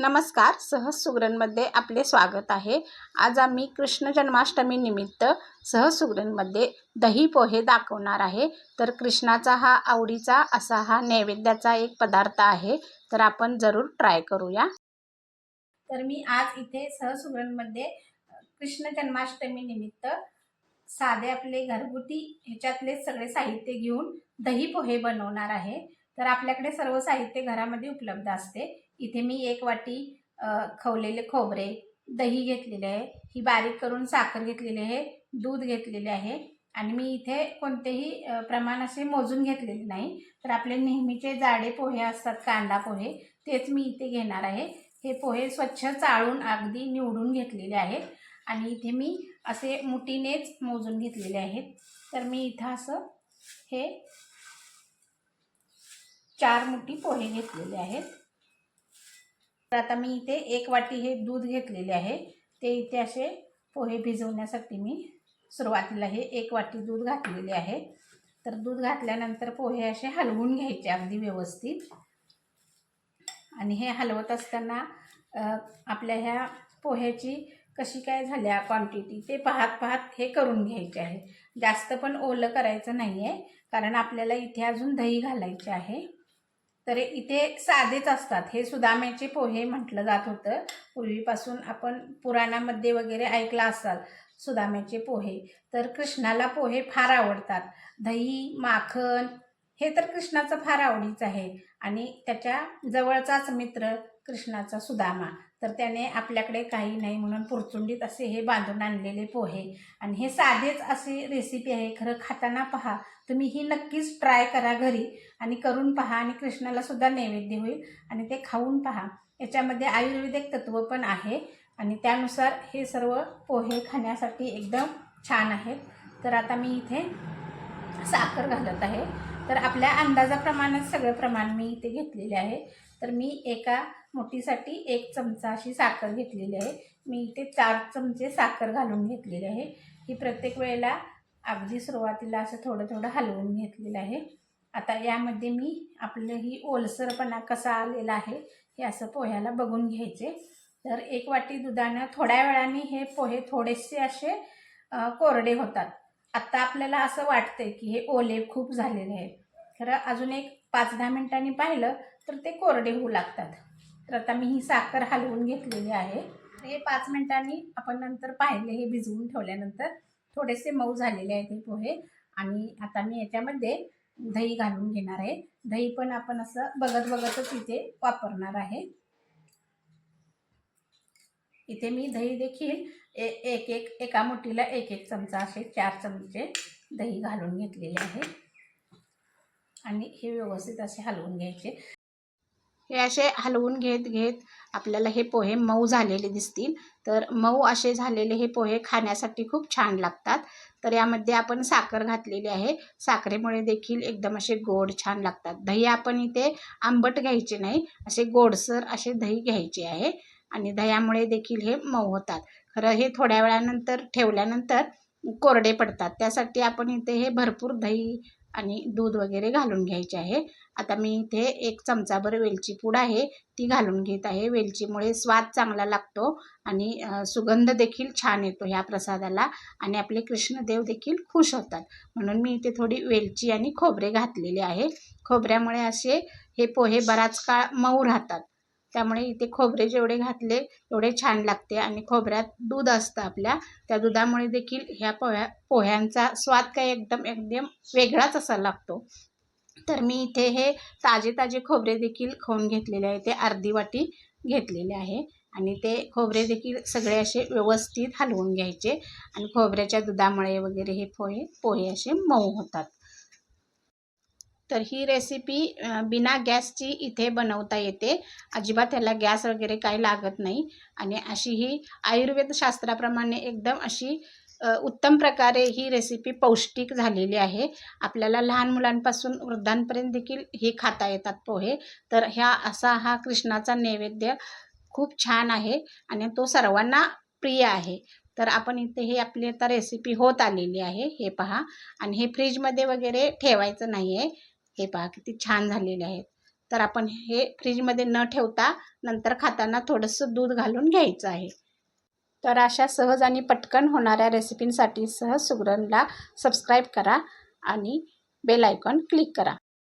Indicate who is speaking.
Speaker 1: नमस्कार सहज सुगरणमध्ये आपले स्वागत आहे. आज आम्ही कृष्ण जन्माष्टमी निमित्त सहज सुगरणमध्ये दही पोहे दाखवणार आहे. तर कृष्णाचा हा आवडीचा असा हा नैवेद्याचा एक पदार्थ आहे. तर आपण जरूर ट्राय करूया. तर मी आज इथे सहज सुगरणमध्ये कृष्ण जन्माष्टमी निमित्त साधे आपले घरगुती ह्याच्यातले सगळे साहित्य घेऊन दही पोहे बनवणार आहे. तर आपल्याकडे सर्व साहित्य घरामध्ये उपलब्ध असते. इथे मी एक वाटी खवलेले खोबरे दही घेतलेले आहे. ही बारीक करून साखर घेतलेली आहे दूध घेतलेले आहे. आणि मी इथे कोणतेही प्रमाण असे मोजून घेतलेले नाही. तर आपले नेहमीचे जाडे पोहे असतात कांदा पोहे तेच मी इथे घेणार आहे. हे पोहे स्वच्छ चाळून अगदी निवडून घेतलेले आहेत. आणि इथे मी असे मुठीनेच मोजून घेतलेले आहेत. तर मी इथं असं हे चार मुठी पोहे घेतलेले आहेत. तर आता मी इथे एक वाटी हे दूध घेतलेले आहे. ते इथे असे पोहे भिजवण्यासाठी मी सुरुवातीला हे एक वाटी दूध घातलेले आहे. तर दूध घातल्यानंतर पोहे असे हलवून घ्यायचे अगदी व्यवस्थित. आणि हे हलवत असताना आपल्या ह्या पोह्याची कशी काय झाल्या क्वांटिटी ते पाहत पाहत हे करून घ्यायचे आहे. जास्त पण ओलं करायचं नाही आहे कारण आपल्याला इथे अजून दही घालायचे आहे. तर इथे साधेच असतात. हे सुदाम्याचे पोहे म्हटलं जात होतं. पूर्वीपासून आपण पुराणामध्ये वगैरे ऐकलं असाल सुदाम्याचे पोहे. तर कृष्णाला पोहे फार आवडतात. दही माखन हे तर कृष्णाचं फार आवडीचं आहे. आणि त्याच्या जवळचाच मित्र कृष्णाचा सुदामा. तर त्याने आपल्याकडे काही नाही म्हणून पुरचुंडीत असे हे बांधून आणलेले पोहे. आणि हे साधेच अशी रेसिपी आहे. खरं खाताना पहा. तुम्ही ही नक्कीच ट्राय करा घरी आणि करून पहा आणि कृष्णाला सुद्धा नैवेद्य होईल आणि ते खाऊन पहा. याच्यामध्ये आयुर्वेदिक तत्व पण आहे आणि त्यानुसार हे सर्व पोहे खाण्यासाठी एकदम छान आहेत. तर आता मी इथे साखर घालत आहे. तर आपल्या अंदाजाप्रमाणेच सगळं प्रमाण मी इथे घेतलेले आहे. तर मी एका मोठीसाठी एक चमचा अशी साखर घेतलेली आहे. मी इथे चार चमचे साखर घालून घेतलेली आहे. ही प्रत्येक वेळेला अगदी सुरुवातीला असं थोडं थोडं हलवून घेतलेलं आहे. आता यामध्ये मी आपलं ही ओलसरपणा कसा आलेला आहे हे असं पोह्याला बघून घ्यायचे. तर एक वाटी दुधानं थोड्या वेळाने हे पोहे थोडेसे असे कोरडे होतात. आत्ता आपल्याला असं वाटतंय की हे ओले खूप झालेले आहेत. खरं अजून एक पाच दहा मिनिटांनी पाहिलं तर ते कोरडे होऊ लागतात. तर आता मी ही साखर हलवून घेतलेली आहे. हे पाच मिनिटांनी आपण नंतर पाहिले हे भिजवून ठेवल्यानंतर थोडेसे मऊ झालेले आहेत हे पोहे. आणि आता मी याच्यामध्ये दही घालून घेणार आहे. दही पण आपण असं बघत बघतच इथे वापरणार आहे. इथे मी दही देखील ए एक एक एका मुठीला एक एक चमचा असे चार चमचे दही घालून घेतलेले आहे. आणि हे व्यवस्थित असे हलवून घ्यायचे. हे असे हलवून घेत घेत आपल्याला हे पोहे मऊ झालेले दिसतील. तर मऊ असे झालेले हे पोहे खाण्यासाठी खूप छान लागतात. तर यामध्ये आपण साखर घातलेली आहे. साखरेमुळे देखील एकदम असे गोड छान लागतात. दही आपण इथे आंबट घ्यायचे नाही असे गोडसर असे दही घ्यायचे आहे आणि दह्यामुळे देखील हे मऊ होतात. खरं हे थोड्या वेळानंतर ठेवल्यानंतर कोरडे पडतात. त्यासाठी आपण इथे हे भरपूर दही आणि दूध वगैरे घालून घ्यायचे आहे. आता मी इथे एक चमचाभर वेलची पूड आहे ती घालून घेत आहे. वेलचीमुळे स्वाद चांगला लागतो आणि सुगंध देखील छान येतो ह्या प्रसादाला आणि आपले कृष्णदेव देखील खुश होतात. म्हणून मी इथे थोडी वेलची आणि खोबरे घातलेले आहे. खोबऱ्यामुळे असे हे पोहे बराच काळ मऊ राहतात. त्यामुळे इथे खोबरे जेवढे घातले तेवढे छान लागते आणि खोबऱ्यात दूध असतं आपल्या. त्या दुधामुळे देखील ह्या पोह्या पोह्यांचा स्वाद काही एकदम एकदम वेगळाच असा लागतो. तर मी इथे हे ताजे ताजे खोबरे देखील खाऊन घेतलेले आहे. ते अर्धी वाटी घेतलेले आहे. आणि ते खोबरे देखील सगळे असे व्यवस्थित हलवून घ्यायचे. आणि खोबऱ्याच्या दुधामुळे वगैरे हे पोहे पोहे असे मऊ होतात. तर ही रेसिपी बिना गॅसची इथे बनवता येते. अजिबात ह्याला गॅस वगैरे काही लागत नाही. आणि अशी ही आयुर्वेद शास्त्राप्रमाणे एकदम अशी उत्तम प्रकारे ही रेसिपी पौष्टिक झालेली आहे. आपल्याला लहान मुलांपासून वृद्धांपर्यंत देखील हे खाता येतात पोहे. तर ह्या असा हा कृष्णाचा नैवेद्य खूप छान आहे आणि तो सर्वांना प्रिय आहे. तर आपण इथे हे आपली आता रेसिपी होत आलेली आहे. हे पहा. आणि हे फ्रीजमध्ये वगैरे ठेवायचं नाही आहे हे पहा किती छान झालेले आहेत. तर आपण हे फ्रीजमध्ये न ठेवता नंतर खाताना थोडंसं दूध घालून घ्यायचं आहे. तर अशा सहज आणि पटकन होणाऱ्या रेसिपींसाठी सहज सुगरणला सबस्क्राईब करा आणि बेल आयकॉन क्लिक करा.